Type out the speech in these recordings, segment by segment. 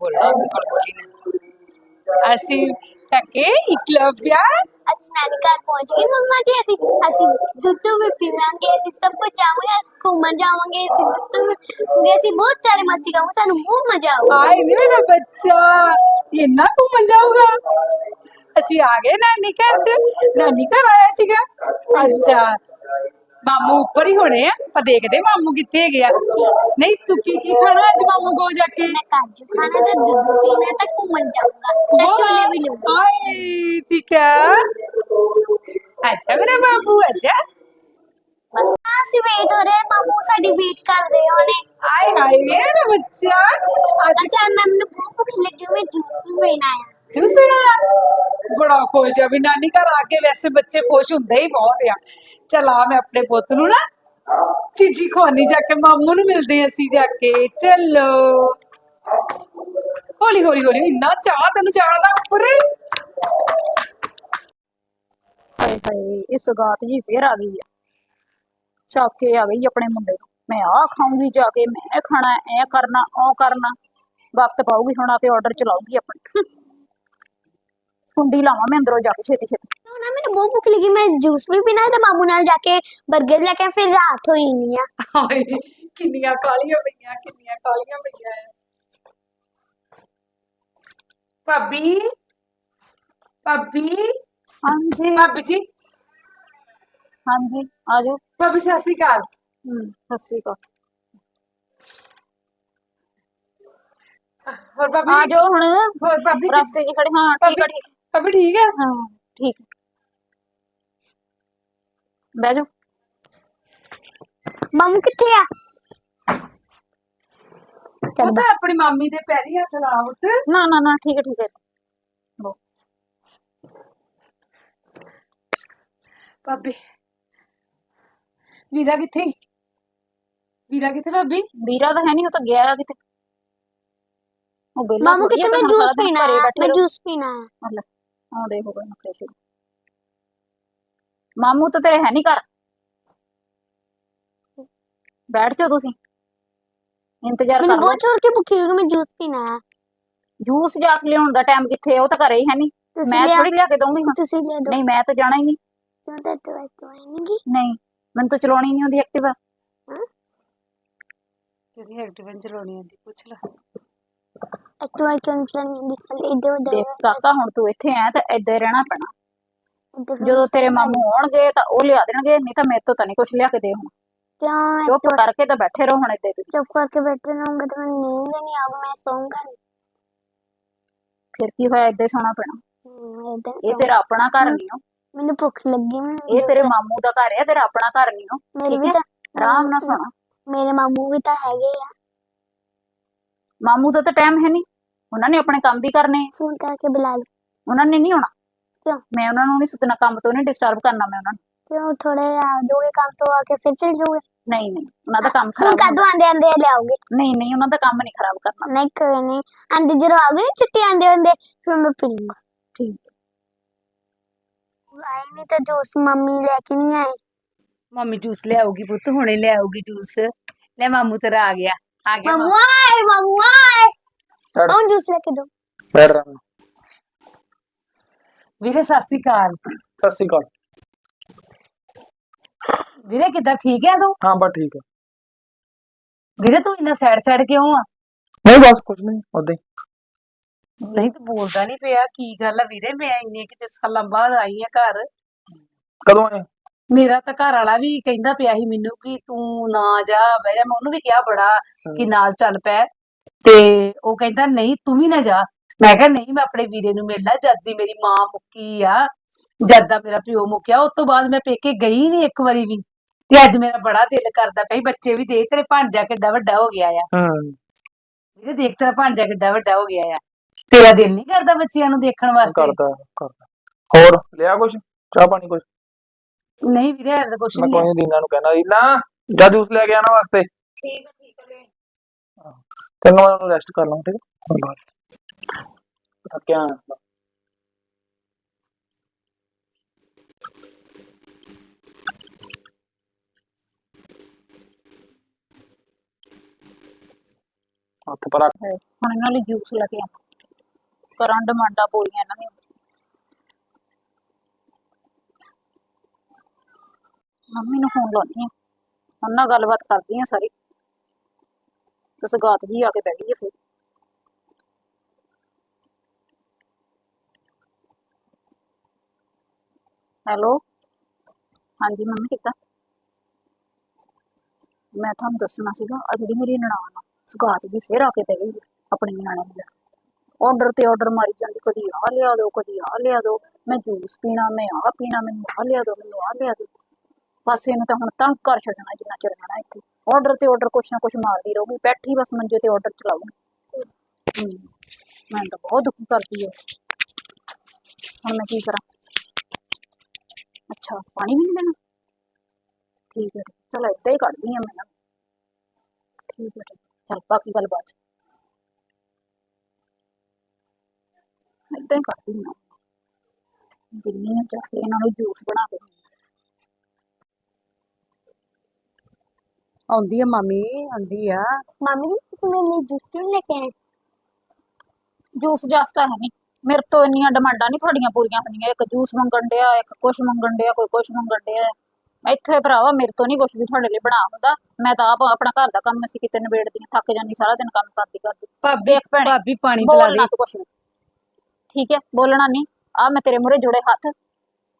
ਬੋਲਣਾ ਅੰਕਲ ਕੋਲੀ ਨੇ ਅਸੀਂ ਟੱਕੇ ਇਕਲਵਿਆ ਅਸੀਂ ਨਾਨੀ ਘਰ ਪਹੁੰਚ ਗਏ ਮੰਮਾ ਜੀ ਅਸੀਂ ਅਸੀਂ ਦੁੱਧ ਵੀ ਪੀਵਾਂਗੇ ਅਸੀਂ ਸਭ ਕੁਝ ਜਾਵਾਂਗੇ ਅਸੀਂ ਘੁੰਮਣ ਜਾਵਾਂਗੇ ਅਸੀਂ ਦੁੱਧ ਵੀ ਪੀਵਾਂਗੇ ਅਸੀਂ ਬਹੁਤ ਸਾਰੇ ਮਸਤੀ ਕਰਾਂਗੇ ਸਾਨੂੰ ਬਹੁਤ ਮਜ਼ਾ ਆਊਗਾ ਆਏ ਨੀ ਮੇਰਾ ਬੱਚਾ ਇੰਨਾ ਘੁੰਮਣ ਜਾਊਗਾ ਅਸੀਂ ਆ ਗਏ ਨਾਨੀ ਘਰ ਤੇ ਨਾਨੀ ਘਰ ਆਇਆ ਸੀਗਾ ਅੱਛਾ ਮਾਮੂ ਉੱਪਰ ਹੀ ਹੋਣੇ ਆ ਪਰ ਦੇਖਦੇ ਮਾਮੂ ਕਿੱਥੇ ਗਿਆ ਨਹੀਂ ਤੂੰ ਕੀ ਕੀ ਖਾਣਾ ਅੱਜ ਮਾਮੂ ਕੋ ਜਾ ਕੇ ਮੈਂ ਕਾਜੂ ਖਾਣਾ ਤੇ ਦੁੱਧ ਪੀਣਾ ਤੇ ਘੁੰਮਣ ਜਾਊਂਗਾ ਤੇ ਝੋਲੇ ਵੀ ਲਊਂਗਾ ਆਏ ਠੀਕ ਹੈ ਅੱਛਾ ਮੇਰਾ ਬਾਬੂ ਅੱਛਾ ਬਸ ਅਸੀਂ ਵੇਟ ਹੋ ਰਹੇ ਮਾਮੂ ਸਾਡੀ ਵੇਟ ਕਰਦੇ ਹੋਣੇ ਆਏ ਹਾਏ ਮੇਰਾ ਬੱਚਾ ਅੱਜ ਅੱਛਾ ਮੈਂ ਮੈਨੂੰ ਬਹੁਤ ਭੁੱਖ ਲੱਗੀ ਮੈਂ ਜੂਸ ਵੀ ਪੀਣਾ ਆ ਜੂਸ ਪੀਣਾ ਆ ਬੜਾ ਖੁਸ਼ ਆ ਵੀ ਨਾਨੀ ਘਰ ਆ ਕੇ ਵੈਸੇ ਬੱਚੇ ਖੁਸ਼ ਹੁੰਦੇ ਹੀ ਬਹੁਤ ਆ ਚਲ ਆ ਮੈਂ ਆਪਣੇ ਪੁੱਤ ਨੂੰ ਨਾ ਚੀਜੀ ਖਵਾਨੀ ਜਾ ਕੇ ਮਾਮੂ ਨੂੰ ਮਿਲਦੇ ਹਾਂ ਅਸੀਂ ਜਾ ਕੇ ਚਲੋ ਹੌਲੀ ਹੌਲੀ ਹੌਲੀ ਇੰਨਾ ਚਾਹ ਤੈਨੂੰ ਜਾਣ ਦਾ ਉੱਪਰ ਹਾਏ ਹਾਏ ਇਸ ਗਾਤ ਜੀ ਫੇਰ ਆ ਗਈ ਆ ਚੱਕ ਕੇ ਆ ਗਈ ਆਪਣੇ ਮੁੰਡੇ ਨੂੰ ਮੈਂ ਆਹ ਖਾਊਂਗੀ ਜਾ ਕੇ ਮੈਂ ਇਹ ਖਾਣਾ ਐ ਕਰਨਾ ਉਹ ਕਰਨਾ ਵਕਤ ਪਾਊਗੀ ਹੁਣ ਆ ਕੇ ਆਰਡਰ ਚਲਾਊਗੀ ਆਪਣੀ ਕੁੰਡੀ ਲਾਵਾਂ ਮੈਂ ਅੰਦਰੋਂ ਜਾ ਕੇ ਛੇਤੀ ਛੇਤੀ ਨਾ ਮੈਨੂੰ ਬਹੁਤ ਭੁੱਖ ਲੱਗੀ ਮੈਂ ਜੂਸ ਵੀ ਪੀਣਾ ਤੇ ਮਾਮੂ ਨਾਲ ਜਾ ਕੇ 버ਗਰ ਲੈ ਕੇ ਫਿਰ ਰਾਤ ਹੋਈ ਨਹੀਂ ਆ ਹਾਏ ਕਿੰਨੀਆਂ ਕਾਲੀਆਂ ਪਈਆਂ ਕਿੰਨੀਆਂ ਕਾਲੀਆਂ ਪਈਆਂ ਆ। ਭਾਬੀ ਭਾਬੀ ਹਾਂਜੀ ਭਾਬੀ ਜੀ ਹਾਂਜੀ ਆ ਜਾਓ ਭਾਬੀ ਸਤਿ ਸ਼੍ਰੀ ਅਕਾਲ ਹਮ, ਸਤਿ ਸ੍ਰੀ ਅਕਾਲ ਹੋਰ ਭਾਬੀ ਆ ਜਾਓ ਹੁਣ ਹੋਰ ਭਾਬੀ ਰਸਤੇ 'ਚ ਖੜੇ ਹਾਂ ਠੀਕ ਆ ਭਾਬੀ- ਠੀਕ ਭਾਬੀ ਠੀਕ ਹੈ ਹਾਂ ਠੀਕ ਆ। ਬਹਿ ਜਾਓ मामू किथे आ ਉਹ ਤਾਂ ਆਪਣੀ ਮਾਮੀ ਦੇ ਪੈਰੀ ਹੱਥ ਲਾ ਉੱਤ ਨਾ ਨਾ ਨਾ ਠੀਕ ਹੈ ਠੀਕ ਹੈ ਲਓ। ਭਾਬੀ ਵੀਰਾ ਕਿੱਥੇ ਵੀਰਾ ਕਿੱਥੇ ਭਾਬੀ ਵੀਰਾ ਤਾਂ ਹੈ ਨਹੀਂ ਉਹ ਤਾਂ ਗਿਆ ਕਿਤੇ ਉਹ ਬੇਲਾ मामू किथे मैं जूस पीना है मैं जूस पीना है ਹਾਂ ਆਉਂਦੇ ਹੋਵੇ ਨਖਰੇ ਸ਼ੁਰੂ ਮਾਮੂ ਤਾਂ ਤੇਰੇ ਹੈ ਨਹੀਂ ਘਰ। ਬੈਠ ਜਾਓ ਤੁਸੀਂ। ਇੰਤਜ਼ਾਰ ਕਰ ਮੈਨੂੰ ਲਓ। ਬਹੁਤ ਜ਼ੋਰ ਕੇ ਭੁੱਖੀ ਲੱਗੀ ਮੈਂ ਜੂਸ ਪੀਣਾ ਹੈ। ਜੂਸ ਜਾਸ ਲਿਆਉਣ ਦਾ ਟਾਈਮ ਕਿੱਥੇ ਹੈ? ਉਹ ਤਾਂ ਘਰੇ ਹੀ ਹੈ ਨਹੀਂ ਤੁਸੀਂ ਮੈਂ ਲਿਆ- ਥੋੜੀ ਲਿਆ ਕੇ ਦਊਂਗੀ ਹੁਣ। ਤੁਸੀਂ ਲੈ ਦੋ। ਨਹੀਂ ਮੈਂ ਤਾਂ ਜਾਣਾ ਹੀ ਨਹੀਂ ਮੈਂ ਤਾਂ ਦਵਾਈ ਦਵਾਈਂਗੀ ਨਹੀਂ ਮੈਨੂੰ ਤਾਂ ਚਲਾਉਣੀ ਨਹੀਂ ਆਉਂਦੀ ਐਕਟਿਵਾ ਤੇਰੀ ਐਕਟਿਵਨ ਚਲਾਉਣੀ ਆਂਦੀ ਪੁੱਛ ਲੈ। ਐਕਟਿਵਾ ਕਿਉਂ ਨਹੀਂ ਚਲਾਉਣੀ ਆਉਂਦੀ ਖਾਲੀ ਇੱਧਰ ਦੇਖ ਉੱਧਰ ਕਾਕਾ ਹੁਣ ਤੂੰ ਇੱਥੇ ਆਇਆ ਤਾਂ ਇੱਦਾਂ ਹੀ ਰਹਿਣਾ ਪੈਣਾ। ਇੱਧਰ ਜਦੋਂ ਤੇਰੇ ਮਾਮੂ ਆਉਣਗੇ ਤਾਂ ਉਹ ਲਿਆ ਦੇਣਗੇ ਨਹੀਂ ਤਾਂ ਮੇਰੇ ਤੋਂ ਤਾਂ ਨਹੀਂ ਕੁਝ ਲਿਆ ਕੇ ਦੇ ਹੁਣ। ਕਿਉਂ ਚੁੱਪ ਐਕਟਿਵਾ ਕਰਕੇ ਤਾਂ ਬੈਠੇ ਰਹੋ ਹੁਣ ਇੱਥੇ। ਤੁਸੀਂ ਚੁੱਪ ਕਰਕੇ ਬੈਠੇ ਰਹੋਗੇ ਤਾਂ ਮੈਨੂੰ ਨੀਂਦ ਨਹੀਂ ਆਊਗੀ ਮੈਂ ਸੌਂਗਾ ਫਿਰ ਕੀ ਹੋਇਆ ਇੱਦਾਂ ਹੀ ਸੌਣਾ ਪੈਣਾ। ਨਹੀਂ ਇਹ ਇੱਧਰ ਤੇਰਾ ਆਪਣਾ ਘਰ ਨਹੀਂ ਹੋ ਮੈਨੂੰ ਭੁੱਖ ਲੱਗੀ ਮੈਂ ਇਹ ਤੇਰੇ ਮਾਮੂ ਦਾ ਘਰ ਹੈ ਤੇਰਾ ਆਪਣਾ ਘਰ ਨਹੀਂ ਹੋ ਮੇਰੇ ਠੀਕ ਵੀ ਹੈ? ਤਾਂ ਆਰਾਮ ਨਾਲ ਸੌਣਾ। ਮੇਰੇ ਮਾਮੂ ਵੀ ਤਾਂ ਹੈਗੇ ਆ। ਮਾਮੂ ਦਾ ਤਾਂ ਟਾਈਮ ਹੈ ਨਹੀਂ ਉਹਨਾਂ ਨੇ ਆਪਣੇ ਕੰਮ ਵੀ ਕਰਨੇ। ਫੋਨ ਕਰਕੇ ਬੁਲਾ ਲਓ। ਉਹਨਾਂ ਨੇ ਨਹੀਂ ਆਉਣਾ। ਕਿਉਂ? ਮੈਂ ਉਹਨਾਂ ਨੂੰ ਨਹੀਂ ਸੱਦਣਾ ਕੰਮ ਤੋਂ ਨਹੀਂ ਡਿਸਟਰਬ ਕਰਨਾ ਮੈਂ ਉਹਨਾਂ ਨੂੰ। ਕਿਉਂ? ਥੋੜੇ ਆ ਜੋਗੇ ਕੰਮ ਤੋਂ ਆ ਕੇ ਫਿਰ ਚਲ ਜੋਗੇ ਨਹੀਂ ਨਹੀਂ ਉਹਨਾਂ ਦਾ ਕੰਮ ਹੁਣ ਖਰਾਬ ਕਦੋਂ ਆਂਦੇ ਆਂਦੇ ਲਿਆਓਗੇ? ਨਹੀਂ ਨਹੀਂ ਉਹਨਾਂ ਦਾ ਕੰਮ ਨਹੀਂ ਖਰਾਬ ਕਰਨਾ। ਨਹੀਂ ਕੋਈ ਨਹੀਂ। ਆਂਦੇ ਜਦੋਂ ਆਓਗੇ ਨਾ ਛੁੱਟੀ ਆਂਦੇ ਹੁੰਦੇ ਫਿਰ ਮੈਂ ਪੀ ਲੂੰਗਾ। ਠੀਕ। ਆਏ ਨਹੀਂ ਤਾਂ ਜੂਸ ਮੰਮੀ ਲੈ ਕੇ ਨਹੀਂ ਆਏ। ਮੰਮੀ ਜੂਸ ਲਿਆਉਗੀ ਪੁੱਤ ਹੁਣੇ ਲਿਆਉਗੀ ਜੂਸ। ਲੈ ਮਾਮੂ ਤੇਰਾ ਆ ਗਿਆ ਆ ਗਿਆ ਮਾਮੂ। ਮੰਮੂ। ਆਏ ਮੰਮੂ ਆਏ। ਕੌਣ ਜੂਸ ਲੈ ਕੇ ਦੋ। ਬੈਠ ਰਹਾ ਵੀਰੇ ਸਤਿ ਸ੍ਰੀ ਅਕਾਲ। ਸਤਿ ਵੀਰੇ ਕਿੱਦਾਂ? ਠੀਕ ਹੈ ਤੂੰ? ਹਾਂ ਬਸ ਠੀਕ ਹੈ ਵੀਰੇ ਤੂੰ ਇੰਨਾ ਸੈਡ ਸੈਡ ਕਿਉਂ ਆ? ਨਹੀਂ ਬਸ ਕੁਝ ਨਹੀਂ ਉਦਾਂ ਨਹੀਂ ਤੂੰ ਬੋਲਦਾ ਨਹੀਂ ਪਿਆ। ਕੀ ਗੱਲ ਆ ਵੀਰੇ? ਮੈਂ ਇੰਨੇ ਕਿਤੇ ਸਾਲਾਂ ਬਾਅਦ ਆਈ ਆ ਘਰ। ਕਦੋਂ ਆਏ? ਮੇਰਾ ਤਾਂ ਘਰ ਵਾਲਾ ਵੀ ਕਹਿੰਦਾ ਪਿਆ ਸੀ ਮੈਨੂੰ ਕਿ ਤੂੰ ਨਾ ਜਾ। ਬਹਿ ਜਾ ਮੈਂ ਉਹਨੂੰ ਵੀ ਕਿਹਾ ਬੜਾ ਕਿ ਨਾਲ ਚੱਲ ਪੈ। ਤੇ ਉਹ ਕਹਿੰਦਾ ਨਹੀਂ ਤੂੰ ਵੀ ਨਾ ਜਾ। ਮੈਂ ਕਿਹਾ ਨਹੀਂ ਮੈਂ ਆਪਣੇ ਵੀਰੇ ਨੂੰ ਮਿਲਣਾ ਜਦ ਦੀ ਮੇਰੀ ਮਾਂ ਮੁੱਕੀ ਆ ਜਦ ਦਾ ਮੇਰਾ ਪਿਓ ਮੁੱਕਿਆ ਉਸ ਤੋਂ ਬਾਅਦ ਮੈਂ ਪੇਕੇ ਗਈ ਨਹੀਂ ਇੱਕ ਵਾਰੀ ਵੀ। ਤੇ ਅੱਜ ਮੇਰਾ ਬੜਾ ਦਿਲ ਕਰਦਾ ਸੀ, ਬੱਚੇ ਵੀ ਦੇਖ ਤੇਰੇ ਭਾਂਜਾ ਕਿੱਡਾ ਵੱਡਾ ਹੋ ਗਿਆ ਆ। ਹੂੰ। ਵੀਰੇ ਦੇਖ ਤੇਰਾ ਭਾਂਜਾ ਕਿੱਡਾ ਵੱਡਾ ਹੋ ਗਿਆ ਆ। ਤੇਰਾ ਦਿਲ ਨਹੀਂ ਕਰਦਾ ਬੱਚਿਆਂ ਨੂੰ ਦੇਖਣ ਵਾਸਤੇ। ਕਰਦਾ ਕਰਦਾ। ਹੋਰ ਲਿਆ ਕੁਝ ਚਾਹ ਪਾਣੀ ਕੁਝ ਨਹੀਂ ਵੀਰੇ ਯਾਰ ਕੁਛ ਮੈਂ ਨਹੀਂ ਕੋਈ ਰੀਨਾ ਨੂੰ ਕਹਿਣਾ ਰੀਨਾ ਜਾ ਜੂਸ ਲੈ ਕੇ ਆਣਾ ਵਾਸਤੇ। ਠੀਕ ਹੈ ਠੀਕ ਹੈ ਚੰਗਾ ਮੈਂ ਰੈਸਟ ਕਰ ਲਵਾਂ, ਠੀਕ ਹੈ ਥੱਕਿਆ ਹੱਥ ਪਰ ਰੱਖ। ਹੁਣ ਇਹਨਾਂ ਲਈ ਜੂਸ ਲੈ ਕੇ ਆਵਾਂ ਕਰਾਂ ਡਿਮਾਂਡਾਂ ਪੂਰੀਆਂ ਇਹਨਾਂ ਦੀਆਂ। ਮੰਮੀ ਨੂੰ ਫੋਨ ਲਾਉਂਦੀ ਆ ਉਹਨਾਂ ਨਾਲ ਗੱਲਬਾਤ ਕਰਦੀ ਆ ਸਾਰੀ। तो सगात ही आके बैठ गई फिर हेलो हाँ जी मम्मी किता मैं थानू दसना सीगा जी मेरी ननान सगात जी फिर आके बह गई अपने न्याण ने ऑर्डर तो ऑर्डर मारी जाती कभी आ लिया दो कभी आ लिया दो मैं जूस पीना मैं आ पीना मैं आ लिया दो मैं आ लिया दो बस इन्हें तो हम तंग कर छड़ना जिन्ना चलना इतना ਛੱਡਣਾ ਜਿੰਨਾ ਚਿਰ ਰਹਿਣਾ ਇੱਥੇ ਆਰਡਰ ਤੇ ਆਰਡਰ ਕੁਛ ਨਾ ਕੁਛ ਮਾਰਦੀ ਰਹੂਗੀ ਬੈਠੀ ਬਸ ਮੰਜੇ ਤੇ ਆਰਡਰ ਚਲਾਉਂਗੀ ਹੂੰ ਮੈਂ ਤਾਂ ਬਹੁਤ ਦੁੱਖ ਕਰਦੀ ਹੈ ਹੁਣ ਮੈਂ ਕੀ ਕਰਾਂ ਅੱਛਾ ਪਾਣੀ ਵੀ ਨਹੀਂ ਦੇਣਾ ਠੀਕ ਹੈ ਚਲ ਏਦਾਂ ਹੀ ਕੱਢਦੀ ਹਾਂ ਮੈਂ ਨਾ ਠੀਕ ਹੈ ਚਲ ਬਾਕੀ ਗੱਲ ਬਾਅਦ ਚ ਏਦਾਂ ਹੀ ਕਰਦੀ ਹਾਂ ਦਿੰਨੀ ਹਾਂ ਜਾ ਕੇ ਇਹਨਾਂ ਨੂੰ ਜੂਸ ਬਣਾ ਕੇ ਆਉਂਦੀ ਆ ਮਾਮੀ ਆਉਂਦੀ ਆ ਮਾਮੀ ਜੀ ਤੁਸੀਂ ਮੇਰੇ ਲਈ ਜੂਸ ਕਿਉਂ ਲੈ ਕੇ ਆਏ ਜੂਸ ਜਾਸਤਾ ਹੈ ਨਹੀਂ ਮੇਰੇ ਤੋਂ ਇੰਨੀਆਂ ਡਿਮਾਂਡਾਂ ਨਹੀਂ ਤੁਹਾਡੀਆਂ ਪੂਰੀਆਂ ਹੁੰਦੀਆਂ ਇੱਕ ਜੂਸ ਮੰਗਣ ਡਿਆ ਇੱਕ ਕੁਛ ਮੰਗਣ ਡਿਆ ਕੋਈ ਕੁਛ ਮੰਗਣ ਡਿਆ ਇੱਥੇ ਭਰਾਵਾ ਮੇਰੇ ਤੋਂ ਨਹੀਂ ਕੁਛ ਵੀ ਤੁਹਾਡੇ ਲਈ ਬਣਾ ਹੁੰਦਾ ਮੈਂ ਤਾਂ ਆਪ ਆਪਣਾ ਘਰ ਦਾ ਕੰਮ ਅਸੀਂ ਕਿਤੇ ਨਿਬੇੜਦੀ ਹਾਂ ਥੱਕ ਜਾਂਦੀ ਸਾਰਾ ਦਿਨ ਕੰਮ ਕਰਦੀ ਕਰਦੀ ਭਾਬੀ ਦੇਖ ਭੈਣੇ ਭਾਬੀ ਪਾਣੀ ਪਿਲਾ ਬੋਲਣਾ ਦੇ ਤੂੰ ਕੁਛ ਨੀ ਠੀਕ ਹੈ ਬੋਲਣਾ ਨਹੀਂ ਆ ਮੈਂ ਤੇਰੇ ਮੂਹਰੇ ਜੋੜੇ ਹੱਥ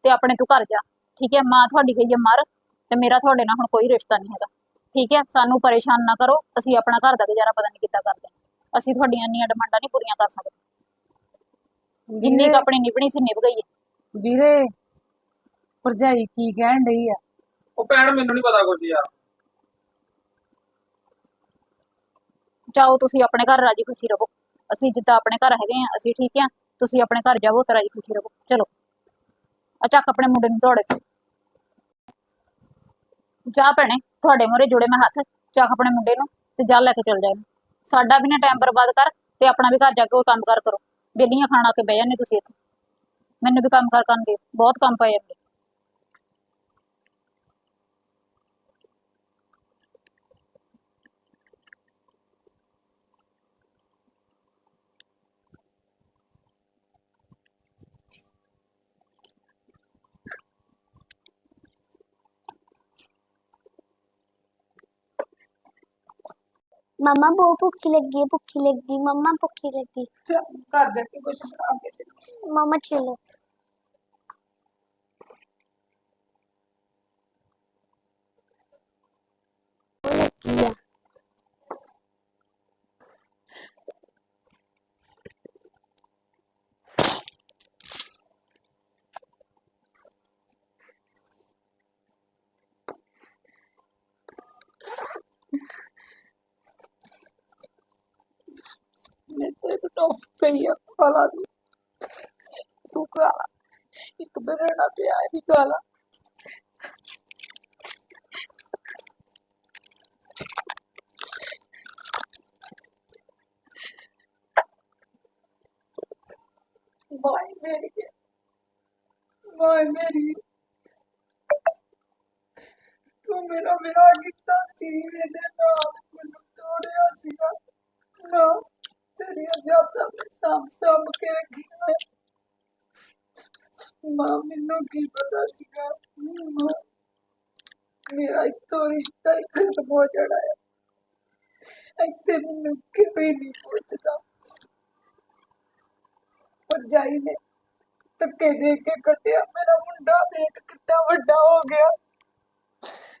ਤੇ ਆਪਣੇ ਤੂੰ ਘਰ ਜਾ ਠੀਕ ਹੈ ਮਾਂ ਤੁਹਾਡੀ ਗਈ ਹੈ ਮਰ ਤੇ ਮੇਰਾ ਤੁਹਾਡੇ ਨਾਲ ਹੁਣ ਕੋਈ ਰਿਸ਼ਤਾ ਨਹੀਂ ਹੈਗਾ ਠੀਕ ਹੈ ਸਾਨੂੰ ਪਰੇਸ਼ਾਨ ਨਾ ਕਰੋ ਅਸੀਂ ਆਪਣਾ ਘਰ ਦਾ ਗੁਜ਼ਾਰਾ ਪਤਾ ਨਹੀਂ ਕਿੱਦਾਂ ਕਰਦੇ ਹਾਂ। ਅਸੀਂ ਤੁਹਾਡੀਆਂ ਇੰਨੀਆਂ ਡਿਮਾਂਡਾਂ ਨਹੀਂ ਪੂਰੀਆਂ ਕਰ ਸਕਦੇ ਜਿੰਨੀ ਕੁ ਆਪਣੀ ਨਿਭਣੀ ਸੀ ਨਿਭ ਗਈ ਹੈ ਵੀਰੇ ਭਰਜਾਈ ਕੀ ਕਹਿਣ ਡਈ ਆ ਉਹ ਭੈਣ ਮੈਨੂੰ ਨਹੀਂ ਪਤਾ ਕੁਝ ਯਾਰ ਚਾਹੋ ਤੁਸੀਂ ਆਪਣੇ ਘਰ ਰਾਜੀ ਖੁਸ਼ੀ ਰਹੋ ਅਸੀਂ ਜਿੱਦਾਂ ਆਪਣੇ ਘਰ ਹੈਗੇ ਆ ਅਸੀਂ ਠੀਕ ਆ ਤੁਸੀਂ ਆਪਣੇ ਘਰ ਜਾਵੋ ਤੇ ਰਾਜੀ ਖੁਸ਼ੀ ਰਹੋ ਚਲੋ ਆ ਚੱਕ ਆਪਣੇ ਮੁੰਡੇ ਨੂੰ ਦੌੜੇ ਤੇ ਜਾ ਭੈਣੇ, ਤੁਹਾਡੇ ਮੂਹਰੇ ਜੁੜੇ ਮੈਂ ਹੱਥ ਚੱਕ ਆਪਣੇ ਮੁੰਡੇ ਨੂੰ ਤੇ ਜਾ ਲੈ ਕੇ ਚਲ ਜਾ ਸਾਡਾ ਵੀ ਨਾ ਟਾਈਮ ਬਰਬਾਦ ਕਰ ਤੇ ਆਪਣਾ ਵੀ ਘਰ ਜਾ ਕੇ ਉਹ ਕੰਮ ਕਾਰ ਕਰੋ। ਬੇਲੀਆਂ ਖਾਣਾ ਕੇ ਬਹਿ ਜਾਂਦੇ ਤੁਸੀਂ ਇੱਥੇ। ਮੈਨੂੰ ਵੀ ਕੰਮ ਕਾਰ ਕਰਨ ਦਿਓ ਬਹੁਤ ਕੰਮ ਪਏ ਜਾਂਦੇ। मम्मा बहुत भुखी लगी भुखी लगी मम्मा भुखी लगी घर जाके कुछ मम्मा चलो किया feia falan. Tuka. Ikku bebena pia ikala. vai Meri. vai Meri. Tu mera mera gitti sinirden ağladım. Doğru yazıyor. No. ਵਿਆਹ ਕੀਤਾ ਸੀ ਇਹਦੇ ਨਾਲ ਮੈਨੂੰ ਤੋੜਿਆ ਸੀਗਾ ਨਾ ਤੇਰੀਆਂ ਯਾਦਾਂ ਮੈਂ ਸਾਂਭ ਸਾਂਭ ਕੇ ਰੱਖੀਆਂ ਹੈ। ਮਾਂ ਮੈਨੂੰ ਕੀ ਪਤਾ ਸੀਗਾ ਮਾਂ, ਮੇਰਾ ਇੱਥੋਂ ਰਿਸ਼ਤਾ ਹੀ ਖਤਮ ਹੋ ਜਾਣਾ ਹੈ ਇੱਥੇ ਮੈਨੂੰ ਕਿਵੇਂ ਨਹੀਂ ਪੁੱਛਦਾ ਭਰਜਾਈ ਨੇ ਧੱਕੇ ਦੇ ਕੇ ਕੱਢਿਆ ਮੇਰਾ ਮੁੰਡਾ ਦੇਖ ਕਿੱਡਾ ਵੱਡਾ ਹੋ ਗਿਆ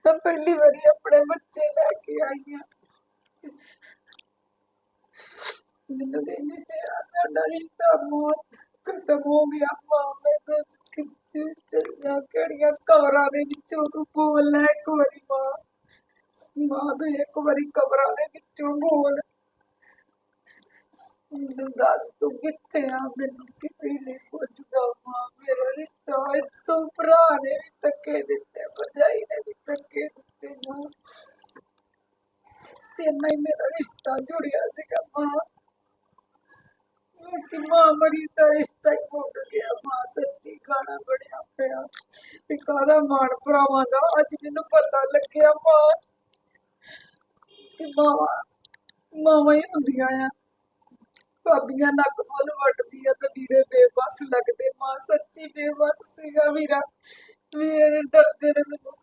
ਮੈਂ ਪਹਿਲੀ ਵਾਰੀ ਆਪਣੇ ਬੱਚੇ ਲੈ ਕੇ ਆਈ ਹਾਂ ਮੈਨੂੰ ਨਹੀਂ ਤੇਰਾ ਸਾਡਾ ਰਿਸ਼ਤਾ ਬਹੁਤ ਖਤਮ ਹੋ ਗਿਆ ਮਾਂ ਮੈਂ ਬਸ ਕਿੱਥੇ ਚੱਲਿਆ ਕਿਹੜੀਆਂ ਕਬਰਾਂ ਦੇ ਵਿੱਚੋਂ ਤੂੰ ਬੋਲ ਲੈ ਇੱਕ ਵਾਰੀ ਮਾਂ ਮਾਂ ਤੂੰ ਇੱਕ ਵਾਰੀ ਕਬਰਾਂ ਦੇ ਵਿੱਚੋਂ ਬੋਲ ਮੈਨੂੰ ਦੱਸ ਤੂੰ ਕਿੱਥੇ ਆ ਮੈਨੂੰ ਕਿਤੇ ਨਹੀਂ ਪੁੱਛਦਾ ਮਾਂ ਮੇਰਾ ਰਿਸ਼ਤਾ ਇੱਥੋਂ ਭਰਾ ਨੇ ਵੀ ਧੱਕੇ ਦਿੱਤੇ ਭਰਜਾਈ ਨੇ ਵੀ ਧੱਕੇ ਦਿੱਤੇ ਮਾਂ ਤੇ ਨਹੀਂ ਮੇਰਾ ਰਿਸ਼ਤਾ ਜੁੜਿਆ ਸੀਗਾ ਮਾਂ ਕਿ ਮਾਂ ਮਰੀ ਤਾਂ ਰਿਸ਼ਤਾ ਹੀ ਮੁੱਕ ਗਿਆ, ਮਾਂ ਸੱਚੀ ਗਾਣਾ ਬੜਿਆ ਪਿਆ। ਤੇ ਕਾਹਦਾ ਮਾਣ ਭਰਾਵਾਂ ਦਾ? ਅੱਜ ਮੈਨੂੰ ਪਤਾ ਲੱਗਿਆ ਮਾਂ, ਕਿ ਮਾਂ ਮਾਵਾਂ ਹੀ ਹੁੰਦੀਆਂ ਆ। ਭਾਬੀਆਂ ਨੱਕ ਫੁੱਲ ਵੱਟਦੀਆਂ ਤੇ ਵੀਰੇ ਬੇਬਸ ਲੱਗਦੇ। ਮਾਂ ਸੱਚੀ ਬੇਬਸ ਸੀਗਾ ਵੀਰਾ। ਵੀਰੇ ਡਰਦੇ ਨੇ ਮੈਨੂੰ।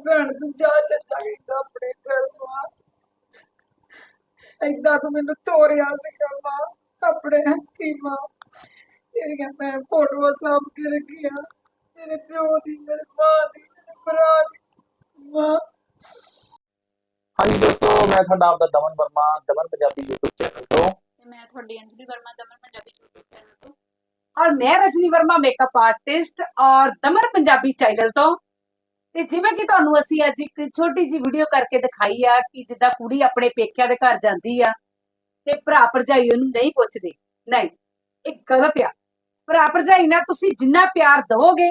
ਭੈਣ ਤੂੰ ਜਾ ਚੱਲਾ ਗਿਆ ਆਪਣੇ ਘਰ, ਮਾਂ। ਏਦਾਂ ਤੂੰ ਮੈਨੂੰ ਤੋਰਿਆ ਸੀਗਾ, ਮਾਂ। ਆਪਣੇ ਹੱਥੀ ਮਾਂ। ਤੇਰੀਆਂ ਮੈਂ ਫੋਟੋਆਂ ਸਾਂਭ ਕੇ ਰੱਖੀਆਂ। ਤੇਰੇ ਪਿਓ ਦੀ ਮੇਰੇ ਮਾਂ ਦੀ ਮੇਰੇ ਭਰਾ ਦੀ ਮਾਂ। ਹਾਂਜੀ ਦੋਸਤੋ ਮੈਂ ਤੁਹਾਡਾ ਆਪਦਾ ਦਮਨ ਵਰਮਾ ਦਮਨ ਪੰਜਾਬੀ YouTube ਚੈਨਲ ਤੋਂ। ਤੇ ਮੈਂ ਤੁਹਾਡੀ ਅੰਜਲੀ ਵਰਮਾ ਦਮਨ ਪੰਜਾਬੀ YouTube ਚੈਨਲ ਤੋਂ। ਔਰ ਮੈਂ ਰਜਨੀ ਵਰਮਾ ਮੇਕਅਪ ਆਰਟਿਸਟ ਔਰ ਦਮਨ ਪੰਜਾਬੀ ਚੈਨਲ ਤੋਂ। ਤੇ ਜਿਵੇਂ ਕਿ ਤੁਹਾਨੂੰ ਅਸੀਂ ਅੱਜ ਇੱਕ ਛੋਟੀ ਜੀ ਵੀਡੀਓ ਕਰਕੇ ਦਿਖਾਈ ਆ ਕਿ ਜਿੱਦਾਂ ਕੁੜੀ ਆਪਣੇ ਪੇਕਿਆਂ ਦੇ ਘਰ ਜਾਂਦੀ ਆ। ਤੇ ਭਰਾ ਭਰਜਾਈ ਉਹਨੂੰ ਨਹੀਂ ਪੁੱਛਦੇ। ਨਹੀਂ, ਇਹ ਗਲਤ ਆ। ਭਰਾ ਭਰਜਾਈ ਨਾਲ ਤੁਸੀਂ ਜਿੰਨਾ ਪਿਆਰ ਦਿਓਗੇ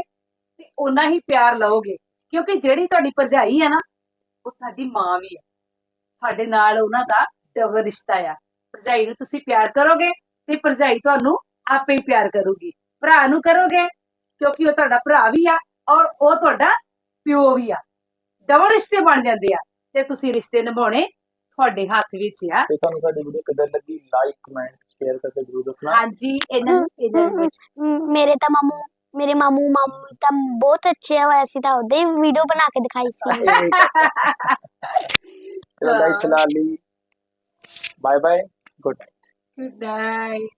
ਤੇ ਓਨਾ ਹੀ ਪਿਆਰ ਲਓਗੇ ਕਿਉਂਕਿ ਜਿਹੜੀ ਤੁਹਾਡੀ ਭਰਜਾਈ ਆ ਨਾ, ਉਹ ਤੁਹਾਡੀ ਮਾਂ ਵੀ ਆ। ਤੁਹਾਡੇ ਨਾਲ ਉਹਨਾਂ ਦਾ ਡਬਲ ਰਿਸ਼ਤਾ ਆ। ਭਰਜਾਈ ਨੂੰ ਤੁਸੀਂ ਪਿਆਰ ਕਰੋਗੇ ਤੇ ਭਰਜਾਈ ਤੁਹਾਨੂੰ ਆਪੇ ਹੀ ਪਿਆਰ ਕਰੂਗੀ। ਭਰਾ ਨੂੰ ਕਰੋਗੇ ਕਿਉਂਕਿ ਉਹ ਤੁਹਾਡਾ ਭਰਾ ਵੀ ਆ ਔਰ ਉਹ ਤੁਹਾਡਾ ਪਿਓ ਵੀ ਆ। ਡਬਲ ਰਿਸ਼ਤੇ ਬਣ ਜਾਂਦੇ ਆ ਤੇ ਤੁਸੀਂ ਰਿਸ਼ਤੇ ਨਿਭਾਉਣੇ ਤੁਹਾਡੇ ਹੱਥ ਵਿੱਚ ਆ। ਤੇ ਤੁਹਾਨੂੰ ਸਾਡੀ ਵੀਡੀਓ ਕਿੱਦਾਂ ਲੱਗੀ? ਲਾਈਕ ਕਮੈਂਟ ਸ਼ੇਅਰ ਕਰਕੇ ਜ਼ਰੂਰ ਦੱਸਣਾ। ਹਾਂਜੀ ਇਹਨਾਂ ਇਹਨਾਂ ਵਿੱਚ। ਮੇਰੇ ਤਾਂ ਮਾਮੂ ਮੇਰੇ ਮਾਮੂ ਮਾਮੂ ਤਾਂ ਬਹੁਤ ਅੱਛੇ ਆ। ਅਸੀਂ ਤਾਂ ਉਹਦੇ ਵੀਡੀਓ ਬਣਾ ਕੇ ਦਿਖਾਈ ਸੀ। ਚਲੋ ਗਾਇਸ ਚਲਾ ਲਈ bye bye good good night